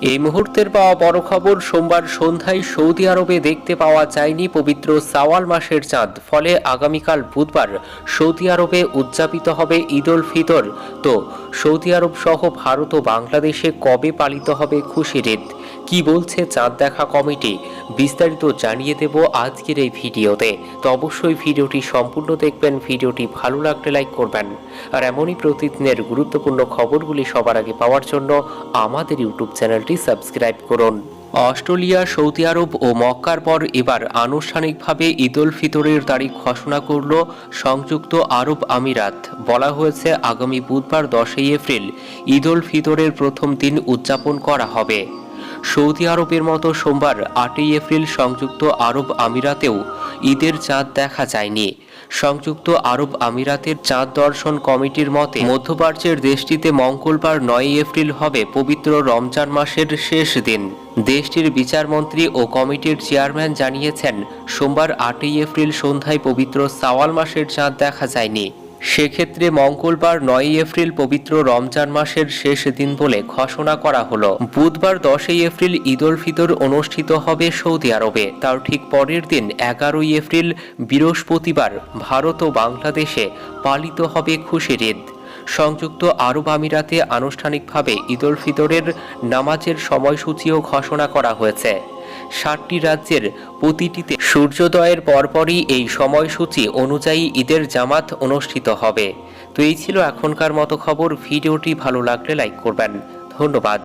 এই মুহূর্তের পাওয়া বড় খবর, সোমবার সন্ধ্যায় সৌদি আরবে দেখতে পাওয়া যায়নি পবিত্র সাওয়াল মাসের চাঁদ। ফলে আগামীকাল বুধবার সৌদি আরবে উদযাপিত হবে ঈদ উল ফিতর। তো, সৌদি আরব সহ ভারত ও বাংলাদেশে কবে পালিত হবে খুশির ঈদ কি বলছে চাঁদ দেখা কমিটি? বিস্তারিত জানিয়ে দেব আজকের এই ভিডিওতে। তো অবশ্যই ভিডিওটি সম্পূর্ণ দেখবেন, ভিডিওটি ভালো লাগলে লাইক করবেন। আর এমনই প্রতিদিনের গুরুত্বপূর্ণ খবরগুলি সবার আগে পাওয়ার জন্য আমাদের ইউটিউব চ্যানেলটি সাবস্ক্রাইব করুন। অস্ট্রেলিয়া, সৌদি আরব ও মক্কার পর এবার আনুষ্ঠানিকভাবে ঈদ উল ফিতরের তারিখ ঘোষণা করল সংযুক্ত আরব আমিরাত। বলা হয়েছে, আগামী বুধবার দশই এপ্রিল ঈদ উল ফিতরের প্রথম দিন উদযাপন করা হবে। সৌদি আরবের মতো সোমবার আটই এপ্রিল সংযুক্ত আরব আমিরাতেও ঈদের চাঁদ দেখা যায়নি। সংযুক্ত আরব আমিরাতের চাঁদ দর্শন কমিটির মতে, মধ্যপ্রাচ্যের দেশটিতে মঙ্গলবার নয় এপ্রিল হবে পবিত্র রমজান মাসের শেষ দিন। দেশটির বিচারমন্ত্রী ও কমিটির চেয়ারম্যান জানিয়েছেন, সোমবার আটই এপ্রিল সন্ধ্যায় পবিত্র সাওয়াল মাসের চাঁদ দেখা যায়নি। সেক্ষেত্রে মঙ্গলবার নয় এপ্রিল পবিত্র রমজান মাসের শেষ দিন বলে ঘোষণা করা হলো। বুধবার দশই এপ্রিল ঈদ উল ফিতর অনুষ্ঠিত হবে সৌদি আরবে। তার ঠিক পরের দিন এগারোই এপ্রিল বৃহস্পতিবার ভারত ও বাংলাদেশে পালিত হবে খুশির ঈদ। সংযুক্ত আরব আমিরাতে আনুষ্ঠানিকভাবে ঈদ উল ফিতরের নামাজের সময়সূচিও ঘোষণা করা হয়েছে। ষাটটি রাজ্যের প্রতিটিতে সূর্যোদয়ের পরপরই এই সময়সূচি অনুযায়ী ঈদের জামাত অনুষ্ঠিত হবে। তো এই ছিল এখনকার মতো খবর। ভিডিওটি ভালো লাগলে লাইক করবেন। ধন্যবাদ।